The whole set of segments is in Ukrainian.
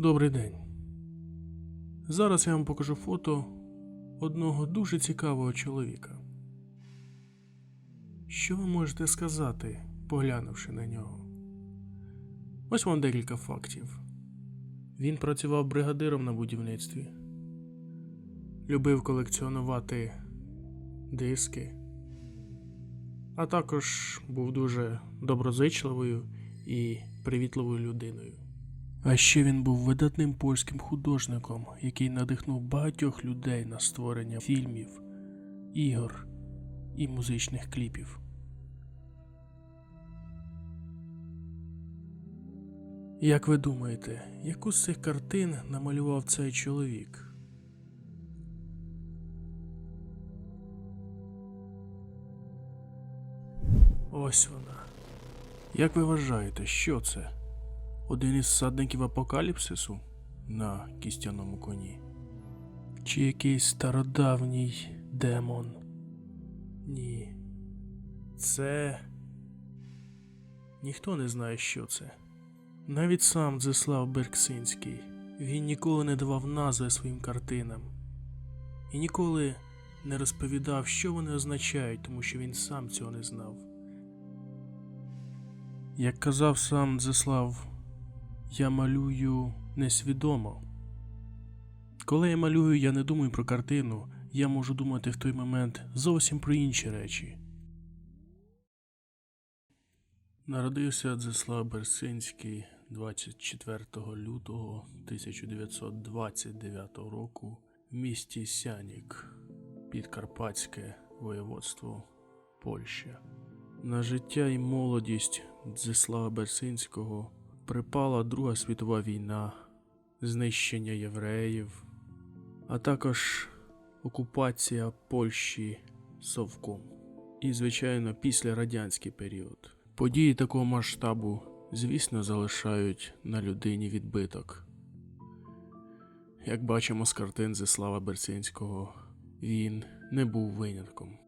Добрий день. Зараз я вам покажу фото одного дуже цікавого чоловіка. Що ви можете сказати, поглянувши на нього? Ось вам декілька фактів. Він працював бригадиром на будівництві, любив колекціонувати диски, а також був дуже доброзичливою і привітливою людиною. А ще він був видатним польським художником, який надихнув багатьох людей на створення фільмів, ігор і музичних кліпів. Як ви думаєте, яку з цих картин намалював цей чоловік? Ось вона. Як ви вважаєте, що це? Один із садників апокаліпсису на кістяному коні? Чи якийсь стародавній демон? Ні. Це. Ніхто не знає, що це. Навіть сам Дзислав Берксинський. Він ніколи не давав назви своїм картинам. І ніколи не розповідав, що вони означають, тому що він сам цього не знав. Як казав сам Дзислав, я малюю несвідомо. Коли я малюю, я не думаю про картину, я можу думати в той момент зовсім про інші речі. Народився Дзислав Берсинський 24 лютого 1929 року в місті Сянік, Підкарпатське воєводство Польща. На життя і молодість Дзислава Берсинського припала Друга світова війна, знищення євреїв, а також окупація Польщі Совком. І, звичайно, післярадянський період. Події такого масштабу, звісно, залишають на людині відбиток. Як бачимо з картин Зислава Берсинського, він не був винятком.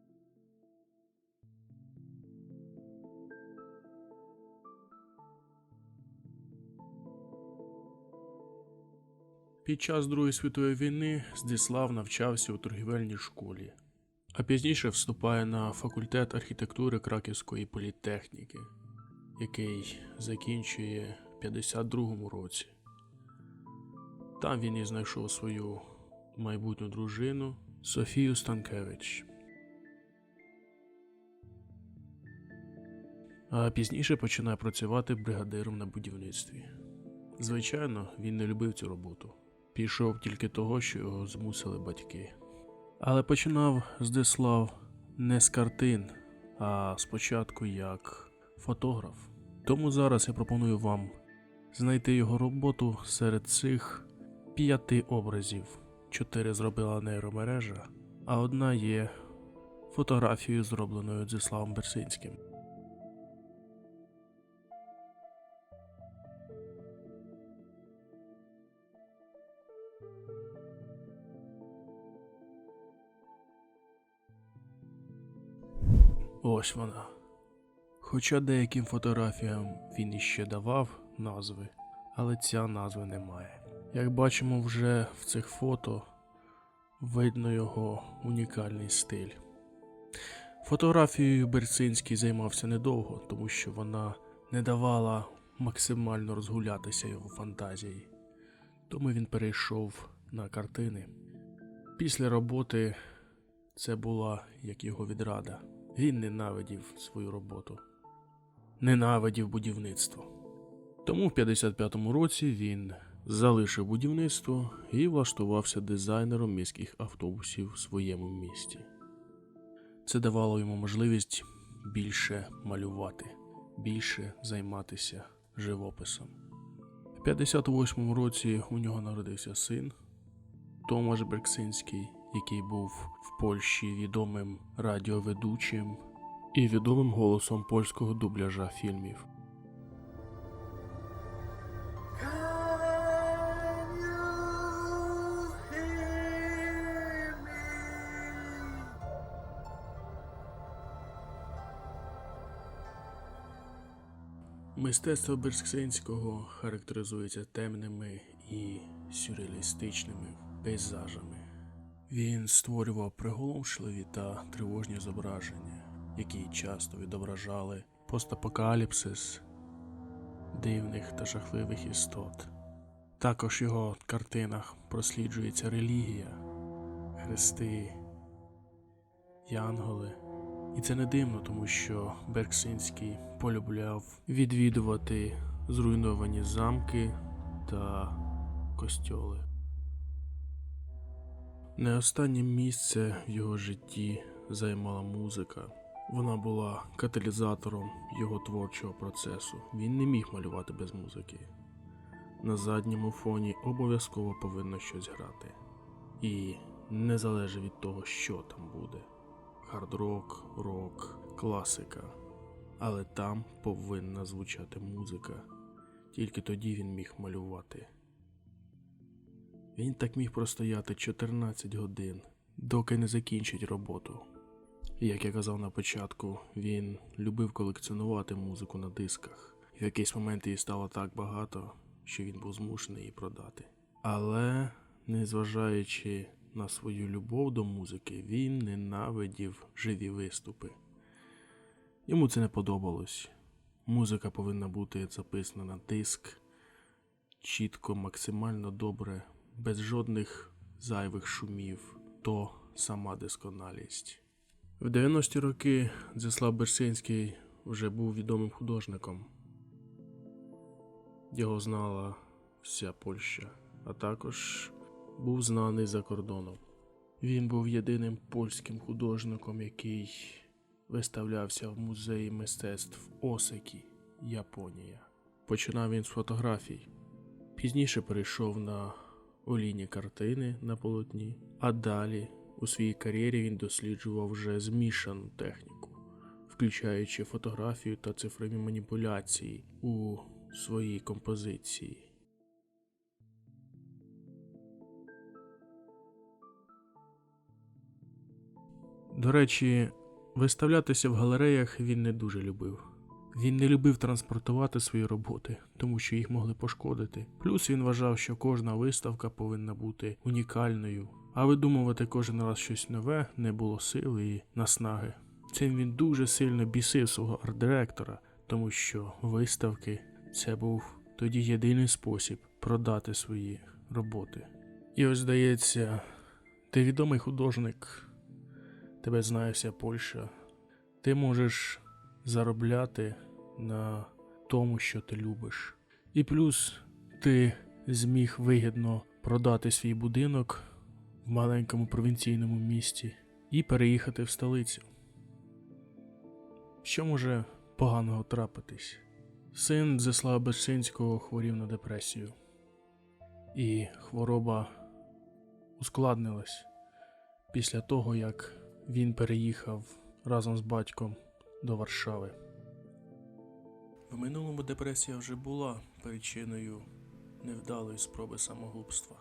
Під час Другої світової війни Здислав навчався у торгівельній школі, а пізніше вступає на факультет архітектури Краківської політехніки, який закінчує в 52-му році. Там він і знайшов свою майбутню дружину Софію Станкевич. А пізніше починає працювати бригадиром на будівництві. Звичайно, він не любив цю роботу. Пішов тільки того, що його змусили батьки. Але починав Здислав не з картин, а спочатку як фотограф. Тому зараз я пропоную вам знайти його роботу серед цих п'яти образів. Чотири зробила нейромережа, а одна є фотографією, зробленою Дзиславом Берсинським. Ось вона. Хоча деяким фотографіям він іще давав назви, але ця назви немає. Як бачимо вже в цих фото, видно його унікальний стиль. Фотографією Берцинський займався недовго, тому що вона не давала максимально розгулятися його фантазії. Тому він перейшов на картини. Після роботи це була як його відрада. Він ненавидів свою роботу, ненавидів будівництво. Тому в 55-му році він залишив будівництво і влаштувався дизайнером міських автобусів в своєму місті. Це давало йому можливість більше малювати, більше займатися живописом. В 58-му році у нього народився син Томаш Берксинський, який був в Польщі відомим радіоведучим і відомим голосом польського дубляжа фільмів. Мистецтво Берксинського характеризується темними і сюрреалістичними пейзажами. Він створював приголомшливі та тривожні зображення, які часто відображали постапокаліпсис дивних та жахливих істот. Також в його картинах просліджується релігія, хрести, янголи. І це не дивно, тому що Берксинський полюбляв відвідувати зруйновані замки та костьоли. Не останнє місце в його житті займала музика. Вона була каталізатором його творчого процесу. Він не міг малювати без музики. На задньому фоні обов'язково повинно щось грати. І не залежить від того, що там буде хард-рок, рок, класика. Але там повинна звучати музика. Тільки тоді він міг малювати. Він так міг простояти 14 годин, доки не закінчить роботу. Як я казав на початку, він любив колекціонувати музику на дисках. В якийсь момент її стало так багато, що він був змушений її продати. Але, незважаючи на свою любов до музики, він ненавидів живі виступи. Йому це не подобалось. Музика повинна бути записана на диск чітко, максимально добре, без жодних зайвих шумів, то сама досконалість. В 90-ті роки Зіслав Берсинський вже був відомим художником. Його знала вся Польща, а також був знаний за кордоном. Він був єдиним польським художником, який виставлявся в музеї мистецтв Осакі, Японія. Починав він з фотографій. Пізніше перейшов на олійні картини на полотні, а далі у своїй кар'єрі він досліджував вже змішану техніку, включаючи фотографію та цифрові маніпуляції у своїй композиції. До речі, виставлятися в галереях він не дуже любив. Він не любив транспортувати свої роботи, тому що їх могли пошкодити. Плюс він вважав, що кожна виставка повинна бути унікальною, а видумувати кожен раз щось нове не було сили і наснаги. Цим він дуже сильно бісив свого арт-директора, тому що виставки це був тоді єдиний спосіб продати свої роботи. І ось здається, ти відомий художник, тебе знає вся Польща. Ти можеш заробляти на тому, що ти любиш. І плюс ти зміг вигідно продати свій будинок в маленькому провінційному місті і переїхати в столицю. Що може поганого трапитись? Син Зеслава Бешинського хворів на депресію, і хвороба ускладнилась після того, як він переїхав разом з батьком до Варшави. В минулому депресія вже була причиною невдалої спроби самогубства.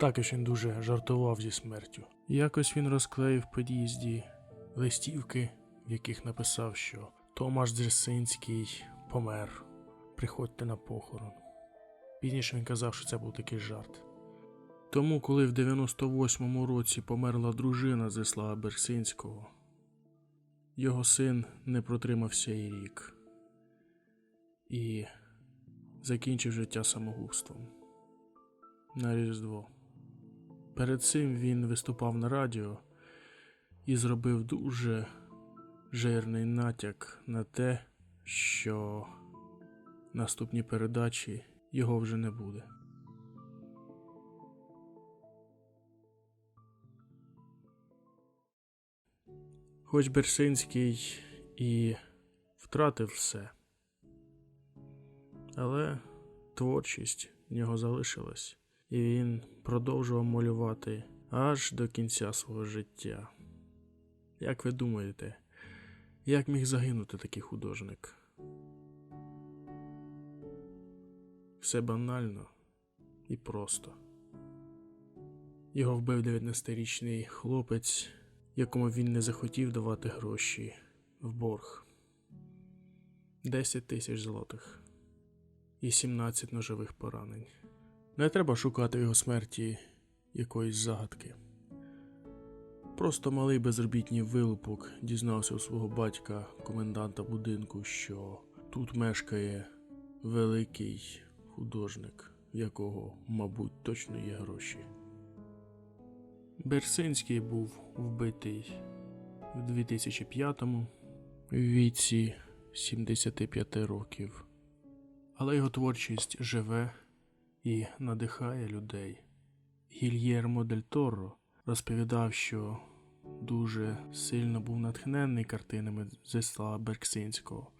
Також він дуже жартував зі смертю. Якось він розклеїв в під'їзді листівки, в яких написав, що Томаш Дзерсинський помер. Приходьте на похорон. Пізніше він казав, що це був такий жарт. Тому, коли в 98-му році померла дружина Зеслава Берсинського, його син не протримався і рік і закінчив життя самогубством на Різдво. Перед цим він виступав на радіо і зробив дуже жирний натяк на те, що наступні передачі його вже не буде. Хоч Берсинський і втратив все, але творчість в нього залишилась, і він продовжував малювати аж до кінця свого життя. Як ви думаєте, як міг загинути такий художник? Все банально і просто. Його вбив 19-річний хлопець, якому він не захотів давати гроші в борг 10 тисяч злотих. і 17 ножових поранень. Не треба шукати його смерті якоїсь загадки. Просто малий безробітній вилупок дізнався у свого батька, коменданта будинку, що тут мешкає великий художник, в якого, мабуть, точно є гроші. Берсинський був вбитий в 2005-му в віці 75 років. Але його творчість живе і надихає людей. Гільєрмо Дель Торо розповідав, що дуже сильно був натхнений картинами Зеслава Берксинського,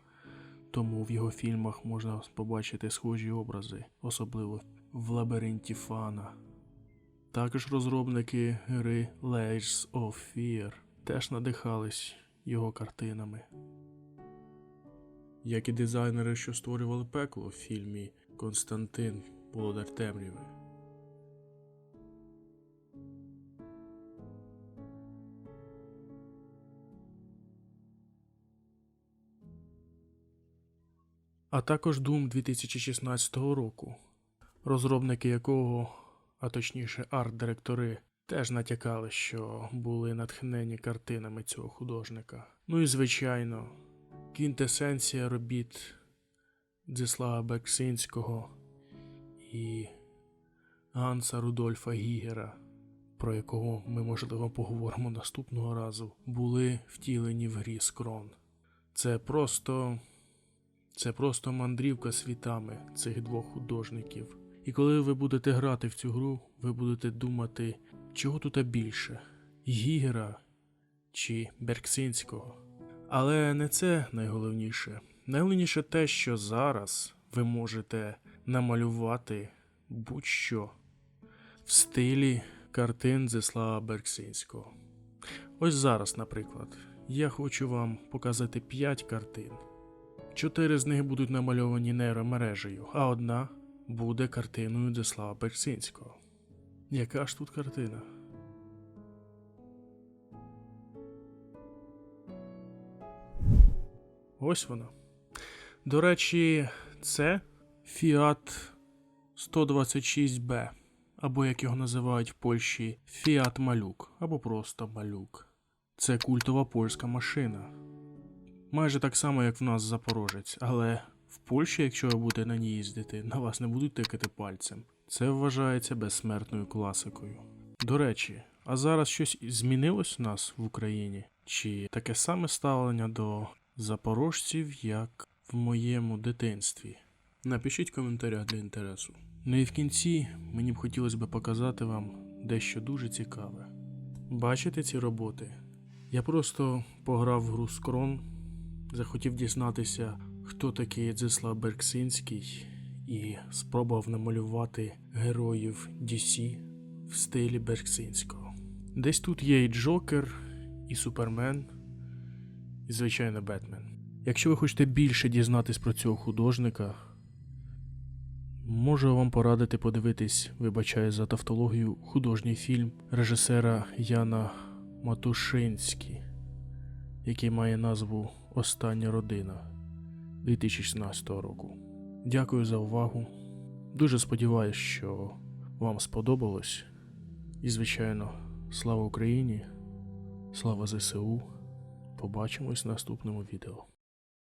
тому в його фільмах можна побачити схожі образи, особливо в лабіринті Фана. Також розробники гри Layers of Fear теж надихались його картинами. Як і дизайнери, що створювали пекло в фільмі Константин Володар Темряви. А також Doom 2016 року, розробники якого, а точніше арт-директори, теж натякали, що були натхнені картинами цього художника. Ну і звичайно, квінтесенція робіт Дзислава Бексинського і Ганса Рудольфа Гігера, про якого ми, можливо, поговоримо наступного разу, були втілені в грі Скрон. Це просто. Це просто мандрівка світами цих двох художників. І коли ви будете грати в цю гру, ви будете думати, чого тут більше Гігера чи Берксинського. Але не це найголовніше. Найголовніше те, що зараз ви можете намалювати будь-що в стилі картин Зеслава Берксинського. Ось зараз, наприклад, я хочу вам показати 5 картин. Чотири з них будуть намальовані нейромережею, а одна буде картиною Деслава Берсинського. Яка ж тут картина? Ось вона. До речі, це Fiat 126B, або як його називають в Польщі Fiat Малюк, або просто Малюк. Це культова польська машина. Майже так само, як в нас Запорожець, але в Польщі, якщо ви будете на ній їздити, на вас не будуть тикати пальцем. Це вважається безсмертною класикою. До речі, а зараз щось змінилось у нас в Україні? Чи таке саме ставлення до запорожців, як в моєму дитинстві? Напишіть коментарях для інтересу. Ну і в кінці мені б хотілося б показати вам дещо дуже цікаве. Бачите ці роботи? Я просто пограв в гру Скрон, захотів дізнатися, хто такий Дзислав Берксинський, і спробував намалювати героїв DC в стилі Берксинського. Десь тут є і Джокер, і Супермен, і, звичайно, Бетмен. Якщо ви хочете більше дізнатись про цього художника, можу вам порадити подивитись, вибачаю за тавтологію, художній фільм режисера Яна Матушинський, який має назву Остання родина 2016 року. Дякую за увагу. Дуже сподіваюся, що вам сподобалось. І, звичайно, слава Україні, слава ЗСУ. Побачимось в наступному відео.